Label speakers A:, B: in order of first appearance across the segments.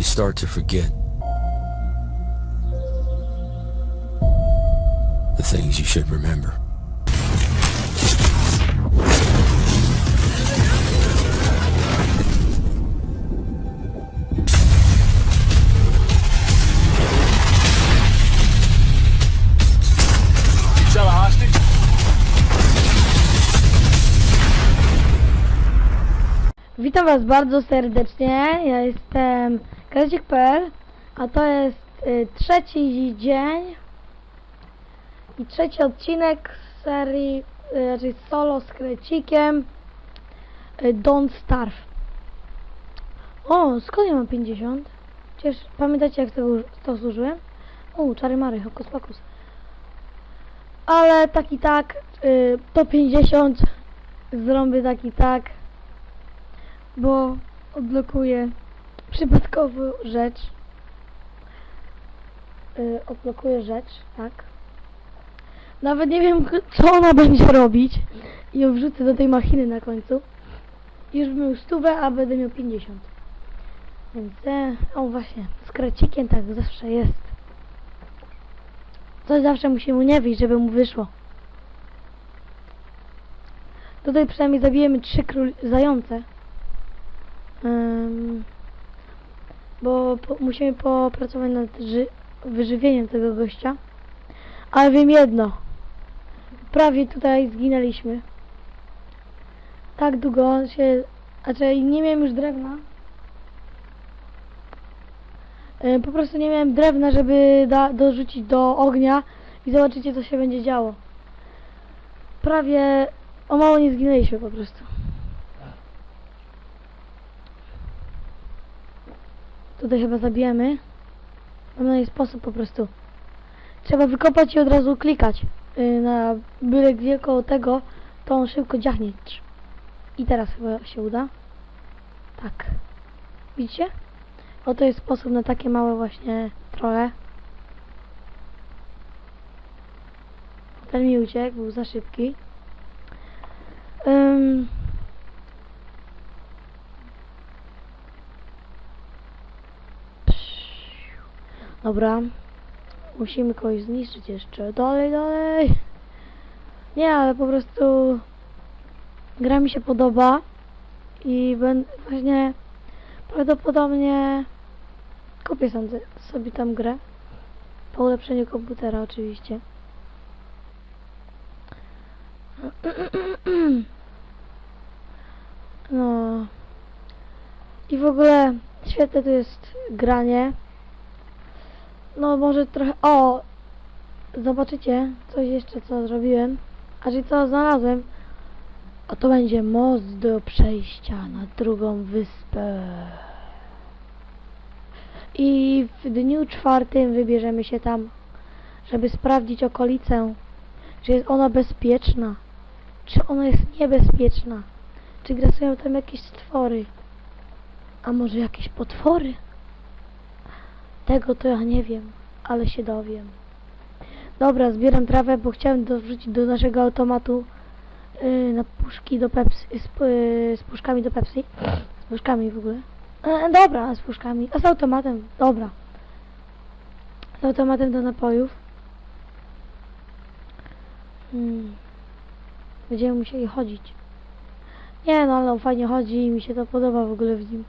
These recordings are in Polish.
A: you start to forget the things you should remember.
B: Witam Was bardzo serdecznie. Ja jestem Kazik.pl, a to jest y, trzeci dzień i trzeci odcinek z serii, y, solo z Krecikiem y, Don't Starve. O, skąd ja mam 50? Przecież pamiętacie jak tego to służyłem? O, czary mary, hokus pokus. Ale tak i tak, y, to 50 zrobię tak i tak bo odblokuję przypadkową rzecz. Yy, odblokuję rzecz, tak. Nawet nie wiem, co ona będzie robić. I ją wrzucę do tej machiny na końcu. Już bym miał stówę, a będę miał 50. Więc, e, o właśnie, z krecikiem tak zawsze jest. Coś zawsze musi mu nie wyjść, żeby mu wyszło. Tutaj przynajmniej zabijemy trzy król zające. Ym, bo po, musimy popracować nad ży wyżywieniem tego gościa. Ale wiem jedno. Prawie tutaj zginęliśmy. Tak długo się... Znaczy nie miałem już drewna. Ym, po prostu nie miałem drewna, żeby da, dorzucić do ognia i zobaczycie co się będzie działo. Prawie o mało nie zginęliśmy po prostu. Tutaj chyba zabijemy. Mam na jej sposób po prostu. Trzeba wykopać i od razu klikać yy, na byle gdzie koło tego, to on szybko dziachnie. I teraz chyba się uda. Tak. Widzicie? Oto jest sposób na takie małe właśnie trole. Ten mi uciekł, był za szybki. Ym, Dobra. Musimy kogoś zniszczyć jeszcze. Dalej, dalej. Nie, ale po prostu gra mi się podoba i będę właśnie prawdopodobnie kupię sądzę, sobie tam grę. Po ulepszeniu komputera oczywiście. No. I w ogóle świetne tu jest granie. No może trochę... O! Zobaczycie coś jeszcze co zrobiłem. A czyli co znalazłem. A to będzie most do przejścia na drugą wyspę. I w dniu czwartym wybierzemy się tam, żeby sprawdzić okolicę. Czy jest ona bezpieczna? Czy ona jest niebezpieczna? Czy grasują tam jakieś stwory? A może jakieś potwory? Tego to ja nie wiem, ale się dowiem. Dobra, zbieram trawę, bo chciałem dorzucić do naszego automatu yy, na puszki do Pepsi, z, yy, z puszkami do Pepsi. Z puszkami w ogóle. E, dobra, z puszkami. A z automatem, dobra. Z automatem do napojów. Hmm. Będziemy musieli chodzić. Nie no, ale on fajnie chodzi i mi się to podoba w ogóle w nim.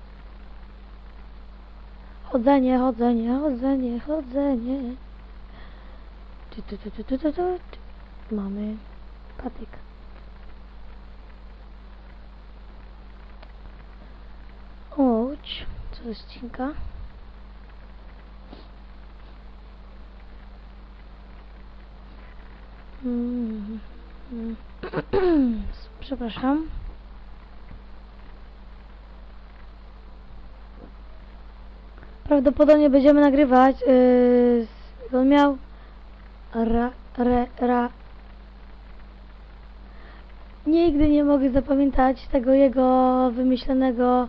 B: Chodzenie, chodzenie, chodzenie, chodzenie. Tu, tu, tu, tu, tu, tu. Mamy patyk. Łódź. Co jest cinka? Mm, mm. Przepraszam. Prawdopodobnie będziemy nagrywać. Yy, on miał. Ra, re, ra. Nigdy nie mogę zapamiętać tego jego wymyślonego.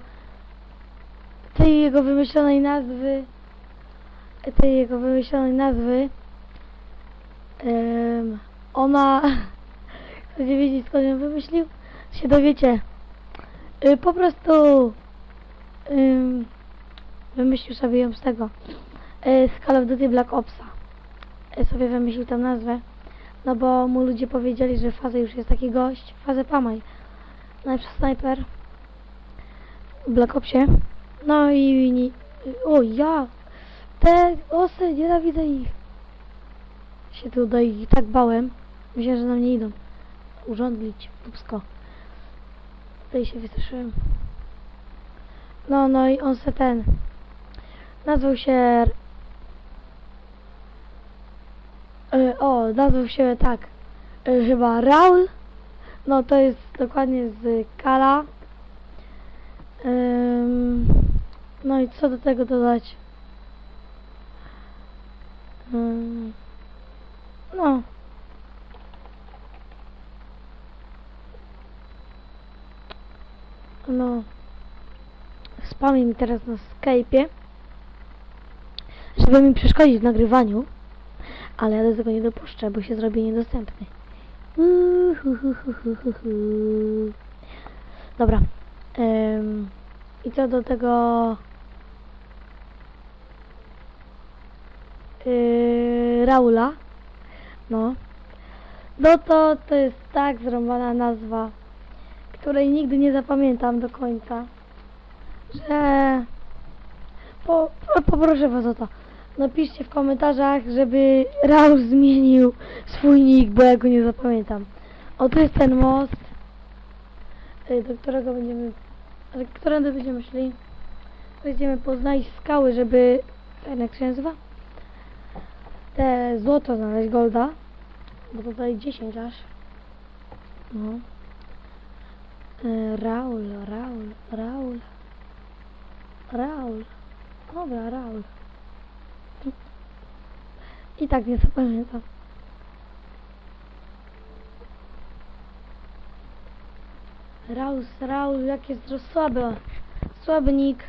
B: tej jego wymyślonej nazwy. tej jego wymyślonej nazwy. Ym, ona. Chcecie wiedzieć skąd ją wymyślił? Się dowiecie. Y, po prostu. Ym, wymyślił sobie ją z tego, e, z Call of Duty Black Opsa. E, sobie wymyślił tę nazwę, no bo mu ludzie powiedzieli, że Fazę już jest taki gość, Fazę Pamaj, najlepszy snajper w Black Opsie. No i, i o ja, te osy, nienawidzę ich. Się tutaj tak bałem, myślałem, że na mnie idą. Urządlić, dupsko. Tutaj się wystraszyłem. No, no i on se ten. Nazwał się. E, o, nazwał się tak. E, chyba Raul. No to jest dokładnie z Kala. No i co do tego dodać? Ym, no. No. Spamie mi teraz na Skype'ie, żeby mi przeszkodzić w nagrywaniu, ale ja do tego nie dopuszczę, bo się zrobię niedostępny. Uhuhuhuhuhu. Dobra. Ym, I co do tego... Yy, Raula. No. No to to jest tak zrąbana nazwa, której nigdy nie zapamiętam do końca że po, po, poproszę was o to. Napiszcie w komentarzach, żeby Raul zmienił swój nick, bo ja go nie zapamiętam. O, tu jest ten most, do którego będziemy, którędy będziemy szli. Będziemy poznać skały, żeby, ten jak się nazywa? Te złoto znaleźć, golda. Bo tutaj 10 aż. No. Y, Raul, Raul, Raul. Raul. Dobra, Raul. I tak nie zapamiętam. Raul, Raul, jak jest to słaby. Słaby nick.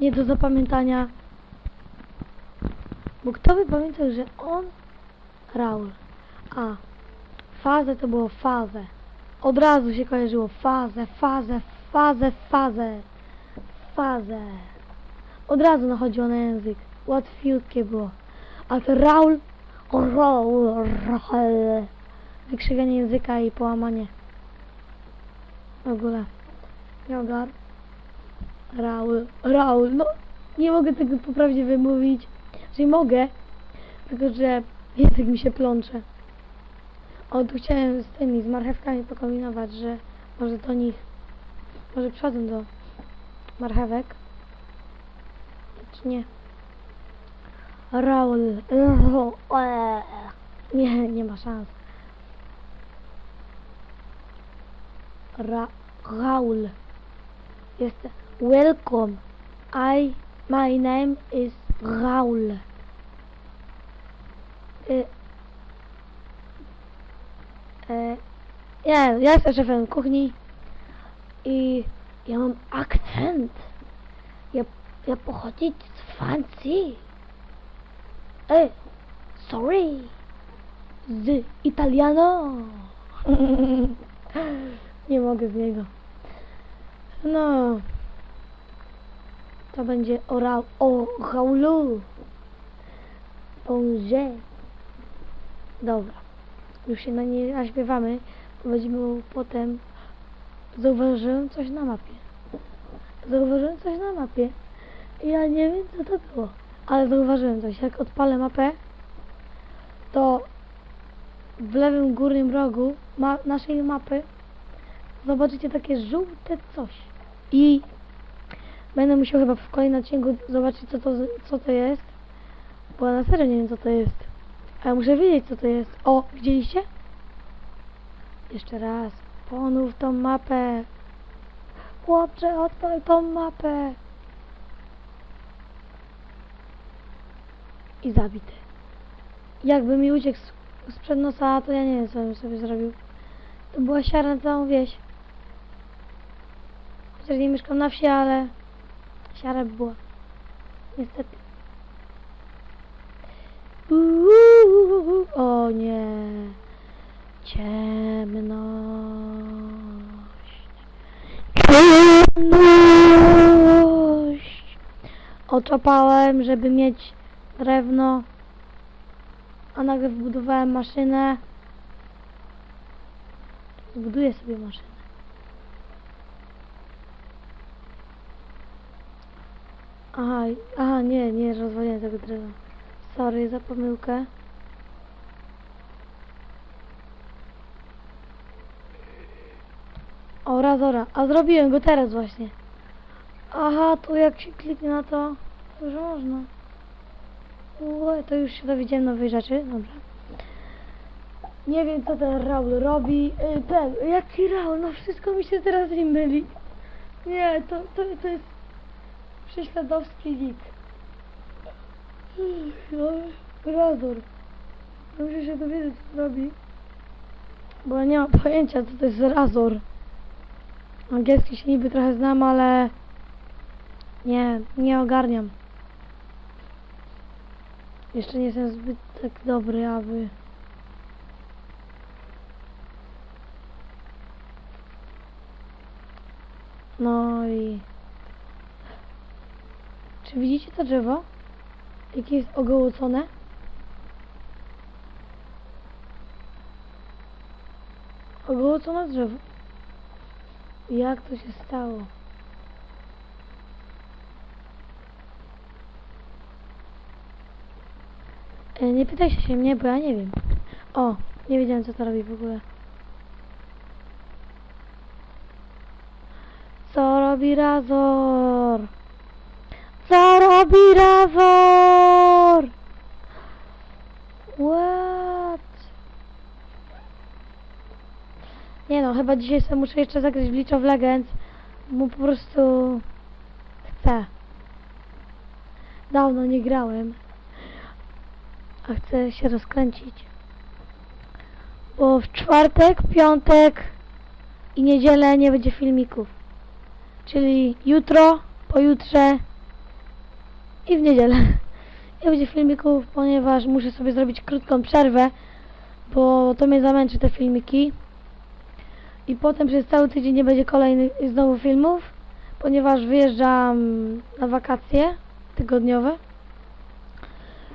B: Nie do zapamiętania. Bo kto by pamiętał, że on Raul. A. Fazę to było fazę. Od razu się kojarzyło fazę, fazę, fazę, fazę fazę. Od razu nachodziło na język. Łatwiutkie było. A to Raul... Raul... Raul. Wykrzywianie języka i połamanie. W ogóle. Jogar. Raul. Raul. No, nie mogę tego poprawnie wymówić. Czyli mogę, tylko że język mi się plącze. O, tu chciałem z tymi, z marchewkami pokombinować, że może do nich, może przodem do marchewek. Czy nie? Raul. Nie, nie ma szans. Ra Raul. Jest welcome. I my name is Raul. Y, e, ja, ja jestem szefem kuchni i ja mam akcent. Ja pochodzę z Francji. Ej, sorry. Z Italiano. Nie mogę z niego. No. To będzie o, o Raulu. Bonjour. Dobra. Już się na nie naśpiewamy. Będziemy potem Zauważyłem coś na mapie. Zauważyłem coś na mapie. Ja nie wiem co to było. Ale zauważyłem coś. Jak odpalę mapę, to w lewym górnym rogu ma naszej mapy zobaczycie takie żółte coś. I będę musiał chyba w kolejnym odcinku zobaczyć co to, co to jest. Bo na serio nie wiem co to jest. A ja muszę wiedzieć co to jest. O, widzieliście? Jeszcze raz. Ponów tą mapę. Chłopcze, odpal tą mapę. I zabity. Jakby mi uciekł sprzed nosa, to ja nie wiem, co bym sobie zrobił. To była siara na całą wieś. Chociaż nie mieszkam na wsi, ale siara by była. Niestety. O nie. Ciemność. Ciemność. oczopałem, żeby mieć drewno, a nagle wbudowałem maszynę. Zbuduję sobie maszynę. Aha, aha, nie, nie rozwaliłem tego drzewa. Sorry za pomyłkę. Ora. A zrobiłem go teraz właśnie. Aha, tu jak się kliknie na to, to już można. To już się dowiedziałem nowej rzeczy, dobra. Nie wiem co ten Raul robi. Y, Ten, jaki Raul? No wszystko mi się teraz nie myli. Nie, to, to, to jest prześladowski nick. No, Razor. Muszę się dowiedzieć co robi. Bo nie mam pojęcia co to jest Razor. Angielski się niby trochę znam, ale nie, nie ogarniam. Jeszcze nie jestem zbyt tak dobry, aby... No i... Czy widzicie to drzewo? Jakie jest ogołocone? Ogołocone drzewo. Jak to się stało? Nie pytaj się mnie, bo ja nie wiem. O, nie wiedziałem co to robi w ogóle. Co robi Razor? Co robi Razor? What? Nie no, chyba dzisiaj sobie muszę jeszcze zagrać w League of Legends, bo po prostu chcę. Dawno nie grałem, a chcę się rozkręcić. Bo w czwartek, piątek i niedzielę nie będzie filmików. Czyli jutro, pojutrze i w niedzielę. Nie będzie filmików, ponieważ muszę sobie zrobić krótką przerwę, bo to mnie zamęczy te filmiki. I potem przez cały tydzień nie będzie kolejnych znowu filmów, ponieważ wyjeżdżam na wakacje tygodniowe.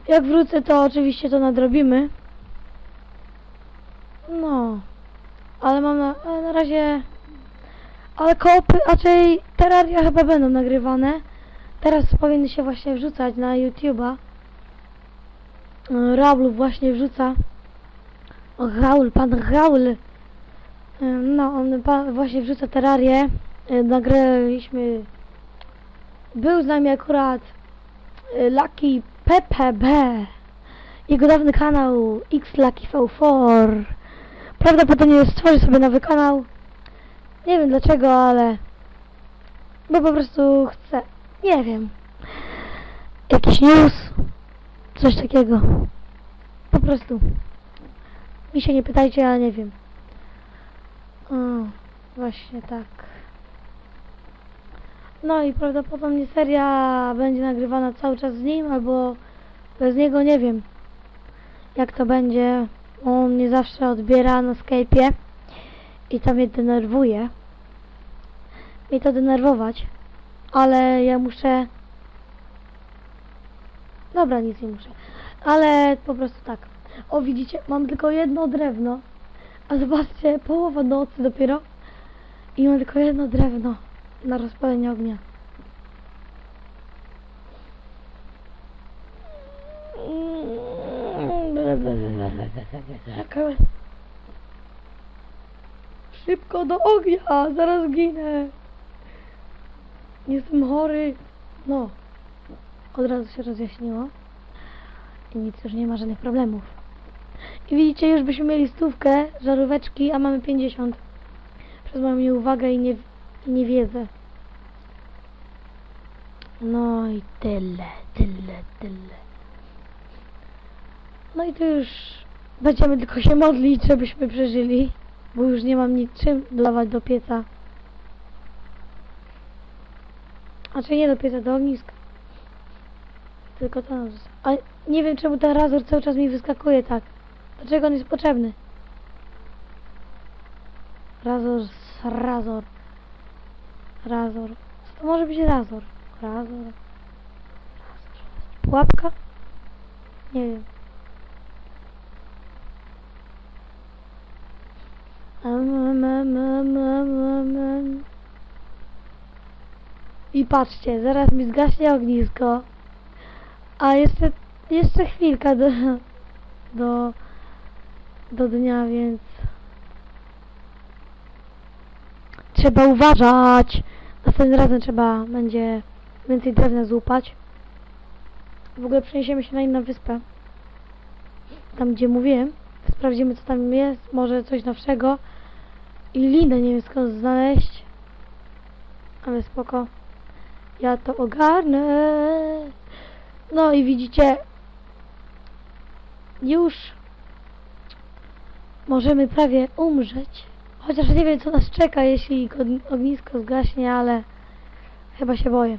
B: Jak wrócę, to oczywiście to nadrobimy. No, ale mam na, ale na razie... Ale kopy, raczej terraria chyba będą nagrywane. Teraz powinny się właśnie wrzucać na YouTube'a. E, Raul właśnie wrzuca. O, Raul, pan Raul. E, No, on właśnie wrzuca terrarię. E, Nagraliśmy... Był z nami akurat e, Lucky PPB. Jego dawny kanał X Lucky V4. Prawdopodobnie stworzy sobie nowy kanał. Nie wiem dlaczego, ale... Bo po prostu chcę. Nie wiem. Jakiś news. Coś takiego. Po prostu. Mi się nie pytajcie, ale nie wiem. O, właśnie tak. No i prawdopodobnie seria będzie nagrywana cały czas z nim, albo bez niego nie wiem. Jak to będzie. On mnie zawsze odbiera na Skype'ie i to mnie denerwuje. Mnie to denerwować, ale ja muszę... Dobra, nic nie muszę. Ale po prostu tak. O, widzicie, mam tylko jedno drewno. A zobaczcie, połowa nocy dopiero. I mam tylko jedno drewno na rozpalenie ognia. Szybko do ognia, zaraz ginę. Jestem chory. No, od razu się rozjaśniło. I nic już nie ma żadnych problemów. I widzicie, już byśmy mieli stówkę żaróweczki, a mamy 50. Przez moją nieuwagę i, nie, i niewiedzę. No i tyle, tyle, tyle. No i to już będziemy tylko się modlić, żebyśmy przeżyli, bo już nie mam niczym dodawać do pieca. Znaczy nie do pieca, do ogniska. Tylko to nam. A nie wiem czemu ten razor cały czas mi wyskakuje tak. Dlaczego on jest potrzebny? Razor, razor. Razor. To może być razor? Razor. pułapka? Nie wiem. I patrzcie, zaraz mi zgaśnie ognisko. A jeszcze, jeszcze chwilka do, do, do dnia, więc trzeba uważać. Następnym razem trzeba będzie więcej drewna złupać. W ogóle przeniesiemy się na inną wyspę. Tam gdzie mówiłem. Sprawdzimy co tam jest, może coś nowszego. I linę nie wiem skąd znaleźć. Ale spoko. Ja to ogarnę. No i widzicie. Już możemy prawie umrzeć. Chociaż nie wiem co nas czeka, jeśli ogn- ognisko zgaśnie, ale chyba się boję.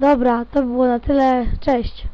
B: Dobra, to było na tyle. Cześć.